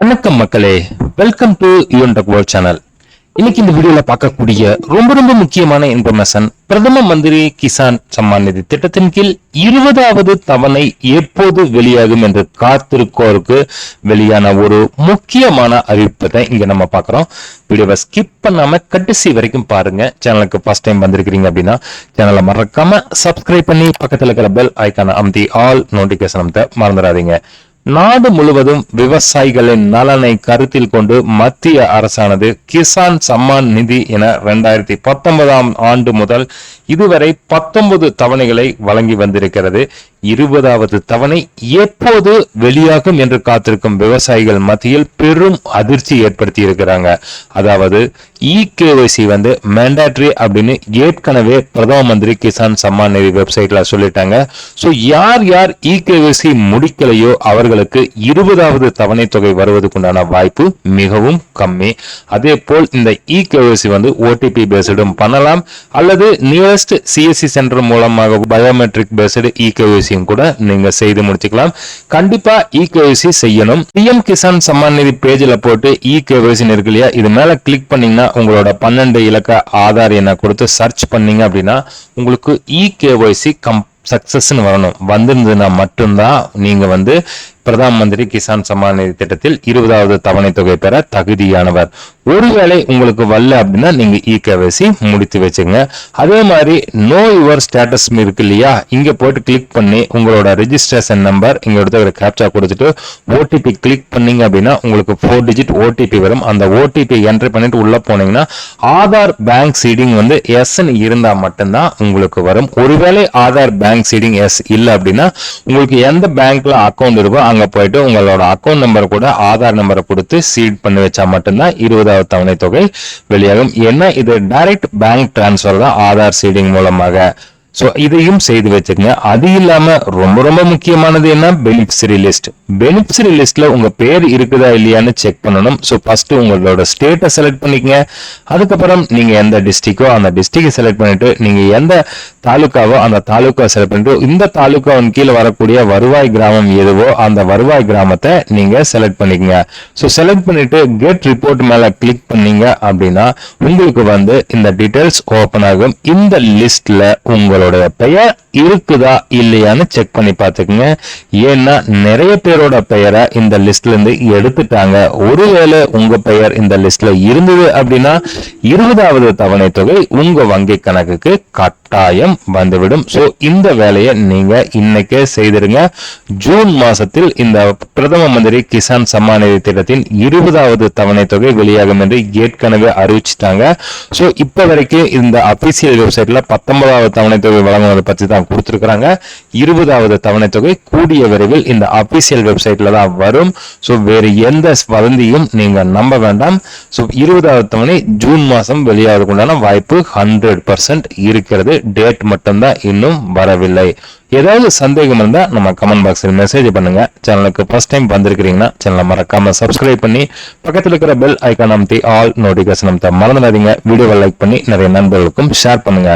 வணக்கம் மக்களே. Welcome to யூன் டக் வேர்ல்ட் சேனல் இன்னைக்கு இந்த வீடியோல பார்க்கக்கூடிய ரொம்ப ரொம்ப முக்கியமான இன்ஃபர்மேஷன் பிரதம மந்திரி கிசான் சம்மான் நிதி திட்டத்தின் கீழ் இருபதாவது தவணை எப்போது வெளியாகும் என்று காத்திருக்கோருக்கு வெளியான ஒரு முக்கியமான அறிவிப்பை இங்க நம்ம பார்க்கிறோம். வீடியோவை ஸ்கிப் பண்ணாம கடைசி வரைக்கும் பாருங்க. சேனலுக்கு ஃபர்ஸ்ட் டைம் வந்திருக்கிறீங்க அப்படின்னா சேனலை மறக்காம சப்ஸ்கிரைப் பண்ணி பக்கத்துல இருக்கிற பெல் ஐக்கான அமுத்தி ஆல் நோட்டிபிகேஷன் அமுத்த மறந்துடாதீங்க. நாடு முழுவதும் விவசாயிகளின் நலனை கருத்தில் கொண்டு மத்திய அரசானது கிசான் சம்மான் நிதி என இரண்டாயிரத்தி பத்தொன்பதாம் ஆண்டு முதல் இதுவரை பத்தொன்பது தவணைகளை வழங்கி வந்திருக்கிறது. இருபதாவது தவணை எப்போது வெளியாகும் என்று காத்திருக்கும் விவசாயிகள் மத்தியில் பெரும் அதிர்ச்சி ஏற்படுத்தி இருக்கிறாங்க அதாவது இ கேஒய்சி வந்து மேண்டாட்ரி அப்படின்னு ஏற்கனவே பிரதம மந்திரி கிசான் சம்மான் நிதி வெப்சைட்ல சொல்லிட்டாங்க. ஸோ யார் யார் இ கேஒய்சி முடிக்கலையோ அவர்களுக்கு இருபதாவது தவணை தொகை வருவதற்குண்டான வாய்ப்பு மிகவும் கம்மி. அதே போல் இந்த இ கேஒய்சி வந்து ஓடிபி பேஸ்டும் பண்ணலாம். அல்லது நியரஸ்ட் சிஎஸ்சி சென்டர் மூலமாக பயோமெட்ரிக் பேஸ்டு இ கேஒய்சியும் கூட நீங்க செய்து முடிச்சுக்கலாம். கண்டிப்பா இ கேஒய்சி செய்யணும். பிஎம் கிசான் சம்மான் நிதி பேஜ்ல போட்டு இ கேஒய்சி இருக்கு இல்லையா? இது மேல கிளிக் பண்ணீங்கன்னா உங்களோட பன்னெண்டு இலக்க ஆதார் எண்ணை கொடுத்து சர்ச் பண்ணீங்க அப்படின்னா உங்களுக்கு இ கேஒய்சி கம் சக்சஸ்ன்னு வரணும். வந்திருந்ததுன்னா மட்டும்தான் நீங்க வந்து பிரதான் மந்திரி கிசான் சம்மான் நிதி திட்டத்தில் இருபதாவது தவணை தொகை பெற தகுதியானவர். ஒருவேளை உங்களுக்கு வரல அப்படின்னா நீங்க இ கேவைசி முடித்து வச்சுங்க. அதே மாதிரி நோ யுவர் ஸ்டேட்டஸ் இருக்கு இல்லையா? இங்க போட்டு கிளிக் பண்ணி உங்களோட ரெஜிஸ்ட்ரேஷன் நம்பர் இங்க எடுத்து கேப்சா கொடுத்துட்டு ஓடிபி கிளிக் பண்ணீங்க அப்படின்னா உங்களுக்கு ஃபோர் டிஜிட் ஓடிபி வரும். அந்த ஓடிபி என்ட்ரி பண்ணிட்டு உள்ள போனீங்கன்னா ஆதார் பேங்க் சீடிங் வந்து எஸ் இருந்தா மட்டும்தான் உங்களுக்கு வரும். ஒருவேளை ஆதார் பேங்க் சீடிங் எஸ் இல்லை அப்படின்னா உங்களுக்கு எந்த பேங்க்ல அக்கௌண்ட் இருக்கோ அங்கே போயிட்டு உங்களோட அக்கௌண்ட் நம்பர் கூட ஆதார் நம்பரை கொடுத்து சீட் பண்ணி வச்சா மட்டும்தான் இருபதாவது தவணை தொகை வெளியாகும். ஏன்னா இது டைரக்ட் பேங்க் டிரான்ஸ்ஃபர் தான் ஆதார் சீடிங் மூலமாக. ஸோ இதையும் செய்து வச்சுக்கங்க. அது இல்லாம ரொம்ப ரொம்ப முக்கியமானது என்ன? பெனிஃபிஷரி லிஸ்ட் பெனிஃபிஷரி லிஸ்ட்ல உங்க பேர் இருக்குதா இல்லையான்னு செக் பண்ணணும். ஸோ ஃபர்ஸ்ட் உங்களோட ஸ்டேட்டை செலக்ட் பண்ணிக்கங்க. அதுக்கப்புறம் நீங்க எந்த டிஸ்ட்ரிக்கோ அந்த டிஸ்ட்ரிக்ட் செலக்ட் பண்ணிட்டு நீங்க எந்த தாலுக்காவோ அந்த தாலுக்கா செலக்ட் பண்ணிட்டு இந்த தாலுக்காவின் கீழே வரக்கூடிய வருவாய் கிராமம் எதுவோ அந்த வருவாய் கிராமத்தை நீங்க செலக்ட் பண்ணிக்கங்க. ஸோ செலக்ட் பண்ணிட்டு கெட் ரிப்போர்ட் மேல கிளிக் பண்ணீங்க அப்படின்னா உங்களுக்கு வந்து இந்த டீட்டெயில்ஸ் ஓபன் ஆகும். இந்த லிஸ்ட்ல உங்களுடைய பெயர் இருக்குதா இல்லையான்னு செக் பண்ணி பார்த்துக்குங்க. ஏன்னா நிறைய பேரோட பெயரை இந்த லிஸ்ட்ல இருந்து எடுத்துட்டாங்க. ஒருவேளை உங்க பெயர் இந்த லிஸ்ட்ல இருந்தது அப்படின்னா இருபதாவது தவணை தொகை உங்க வங்கி கணக்குக்கு கட்டாயம் வந்துவிடும். ஸோ இந்த வேலையை நீங்க இன்னைக்கே செய்திருங்க. ஜூன் மாசத்தில் இந்த பிரதம மந்திரி கிசான் சம்மான் நிதி திட்டத்தின் இருபதாவது தவணை தொகை வெளியாகும் என்று ஏற்கனவே அறிவிச்சிட்டாங்க. சோ இப்போ வரைக்கும் இந்த அபிஷியல் வெப்சைட்ல பத்தொன்பதாவது தவணை தொகை வழங்குவதை பத்தி தான் கொடுத்துருக்குறாங்க. இருபதாவது தவணை தொகை கூடிய விரைவில் இந்த அபிஷியல் வெப்சைட்ல தான் வரும். சோ வேறு எந்த வதந்தியும் நீங்க நம்ப வேண்டாம். சோ இருபதாவது தவணை ஜூன் மாதம் வெளியாகிறதுக்குண்டான வாய்ப்பு ஹண்ட்ரட் பர்சன்ட் இருக்கிறது. டேட் மட்டும்தான் இன்னும் வரவில்லை. ஏதாவது சந்தேகம் இருந்தா நம்ம கமெண்ட் பாக்ஸில் மெசேஜ் பண்ணுங்க. சேனலுக்கு ஃபர்ஸ்ட் டைம் வந்திருக்கிறீங்கன்னா சேனலை மறக்காம சப்ஸ்கிரைப் பண்ணி பக்கத்தில் இருக்கிற பெல் ஐக்கான் அமைத்தி ஆல் நோட்டிஃபிகேஷன் அமைத்த மறந்துடாதீங்க. வீடியோவை லைக் பண்ணி நிறைய நண்பர்களுக்கும் ஷேர் பண்ணுங்க.